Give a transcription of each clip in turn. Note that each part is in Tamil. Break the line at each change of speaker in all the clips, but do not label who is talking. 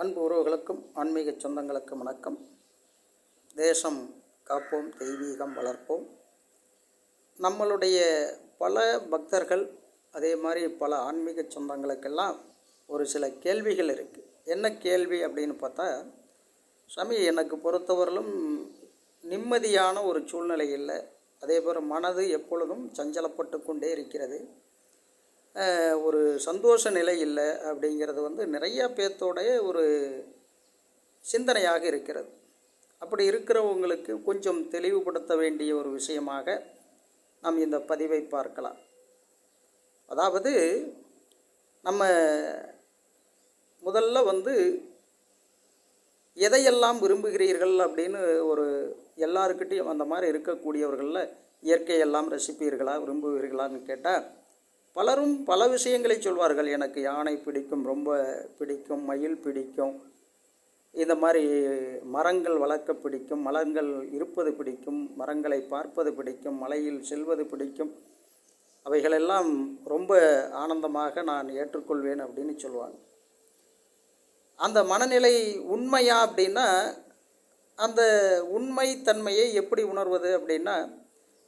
அன்பு உறவுகளுக்கும் ஆன்மீக சொந்தங்களுக்கும் வணக்கம். தேசம் காப்போம் தெய்வீகம் வளர்ப்போம். நம்மளுடைய பல பக்தர்கள் அதே மாதிரி பல ஆன்மீக சொந்தங்களுக்கெல்லாம் ஒரு சில கேள்விகள் இருக்குது என்ன கேள்வி அப்படின்னு பார்த்தா சாமி எனக்கு பொறுத்தவரையிலும் நிம்மதியான ஒரு சூழ்நிலை இல்லை. அதே போல் மனது எப்பொழுதும் சஞ்சலப்பட்டு கொண்டே இருக்கிறது. ஒரு சந்தோஷ நிலை இல்லை அப்படிங்கிறது வந்து நிறைய பேர்த்தோடைய ஒரு சிந்தனையாக இருக்கிறது. அப்படி இருக்கிறவங்களுக்கு கொஞ்சம் தெளிவுபடுத்த வேண்டிய ஒரு விஷயமாக நாம் இந்த பதிவை பார்க்கலாம். அதாவது நம்ம முதல்ல வந்து எதையெல்லாம் விரும்புகிறீர்கள் அப்படின்னு ஒரு எல்லாருக்கிட்டையும் அந்த மாதிரி இருக்கக்கூடியவர்களில் இயற்கையெல்லாம் ரசிப்பீர்களா விரும்புவீர்களான்னு கேட்டால் பலரும் பல விஷயங்களை சொல்வார்கள். எனக்கு யானை பிடிக்கும் ரொம்ப பிடிக்கும் மயில் பிடிக்கும். இந்த மாதிரி மரங்கள் வளர்க்க பிடிக்கும் மரங்கள் இருப்பது பிடிக்கும் மரங்களை பார்ப்பது பிடிக்கும் மலையில் செல்வது பிடிக்கும். அவைகளெல்லாம் ரொம்ப ஆனந்தமாக நான் ஏற்றுக்கொள்வேன் அப்படின்னு சொல்லுவாங்க அந்த மனநிலை உண்மையா அப்படின்னா அந்த உண்மை தன்மையை எப்படி உணர்வது அப்படின்னா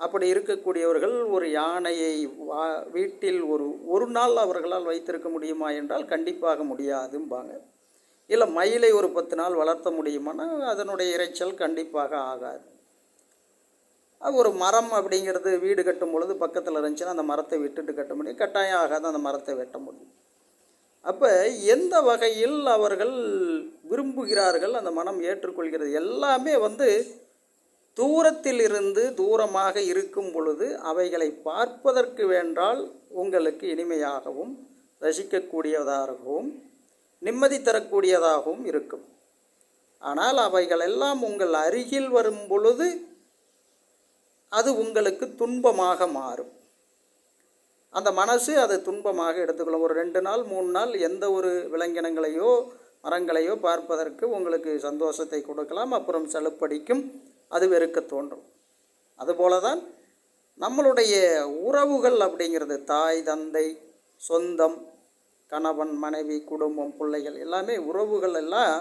அப்படி இருக்கக்கூடியவர்கள் ஒரு யானையை வா வீட்டில் ஒரு ஒரு நாள் அவர்களால் வைத்திருக்க முடியுமா என்றால் கண்டிப்பாக முடியாதும்பாங்க. இல்லை மயிலை ஒரு பத்து நாள் வளர்த்த முடியுமானா அதனுடைய இரைச்சல் கண்டிப்பாக ஆகாது. ஒரு மரம் அப்படிங்கிறது வீடு கட்டும் பொழுது பக்கத்தில் இருந்துச்சுன்னா அந்த மரத்தை விட்டுட்டு கட்ட முடியும். கட்டாயம் ஆகாது அந்த மரத்தை வெட்ட முடியும். அப்போ எந்த வகையில் அவர்கள் விரும்புகிறார்கள் அந்த மனம் ஏற்றுக்கொள்கிறது எல்லாமே வந்து தூரத்தில் இருந்து தூரமாக இருக்கும் பொழுது அவைகளை பார்ப்பதற்கு வேண்டால் உங்களுக்கு இனிமையாகவும் ரசிக்கக்கூடியதாகவும் நிம்மதி தரக்கூடியதாகவும் இருக்கும். ஆனால் அவைகளெல்லாம் உங்கள் அருகில் வரும் பொழுது அது உங்களுக்கு துன்பமாக மாறும். அந்த மனசு அதை துன்பமாக எடுத்துக்கொள்ளும். ஒரு ரெண்டு நாள் மூணு நாள் எந்த ஒரு விலங்கினங்களையோ மரங்களையோ பார்ப்பதற்கு உங்களுக்கு சந்தோஷத்தை கொடுக்கலாம் அப்புறம் செலுப்படிக்கும் அது வெறுக்க தோன்றும். அதுபோல தான் நம்மளுடைய உறவுகள் அப்படிங்கிறது தாய் தந்தை சொந்தம் கணவன் மனைவி குடும்பம் பிள்ளைகள் எல்லாமே உறவுகள் எல்லாம்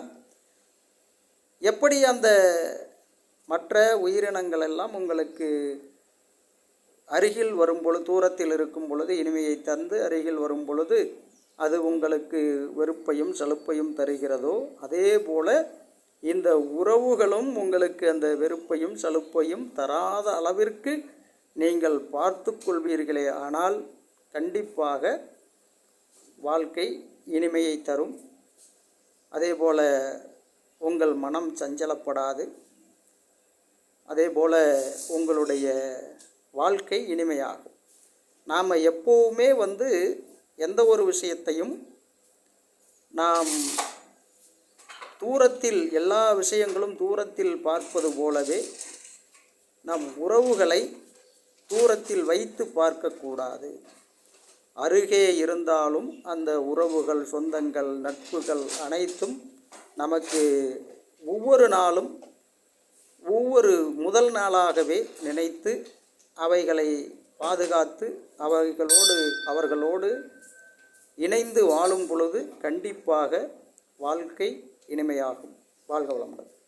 எப்படி அந்த மற்ற உயிரினங்கள் எல்லாம் உங்களுக்கு அருகில் வரும் பொழுது தூரத்தில் இருக்கும் பொழுது இனிமையை தந்து அருகில் வரும் பொழுது அது உங்களுக்கு வெறுப்பையும் செழுப்பையும் தருகிறதோ அதே போல இந்த உறவுகளும் உங்களுக்கு அந்த வெறுப்பையும் சலுப்பையும் தராத அளவிற்கு நீங்கள் பார்த்து கொள்வீர்களே. ஆனால் கண்டிப்பாக வாழ்க்கை இனிமையை தரும். அதேபோல் உங்கள் மனம் சஞ்சலப்படாது. அதே போல் உங்களுடைய வாழ்க்கை இனிமையாகும். நாம் எப்போவுமே வந்து எந்த ஒரு விஷயத்தையும் நாம் தூரத்தில் எல்லா விஷயங்களும் தூரத்தில் பார்ப்பது போலவே நம் உறவுகளை தூரத்தில் வைத்து பார்க்கக்கூடாது அருகே இருந்தாலும் அந்த உறவுகள் சொந்தங்கள் நட்புகள் அனைத்தும் நமக்கு ஒவ்வொரு நாளும் ஒவ்வொரு முதல் நாளாகவே நினைத்து அவைகளை பாதுகாத்து அவைகளோடு அவர்களோடு இணைந்து வாழும் பொழுது கண்டிப்பாக வாழ்க்கை இனிமையாகும். வாழ்க வளமுடன்.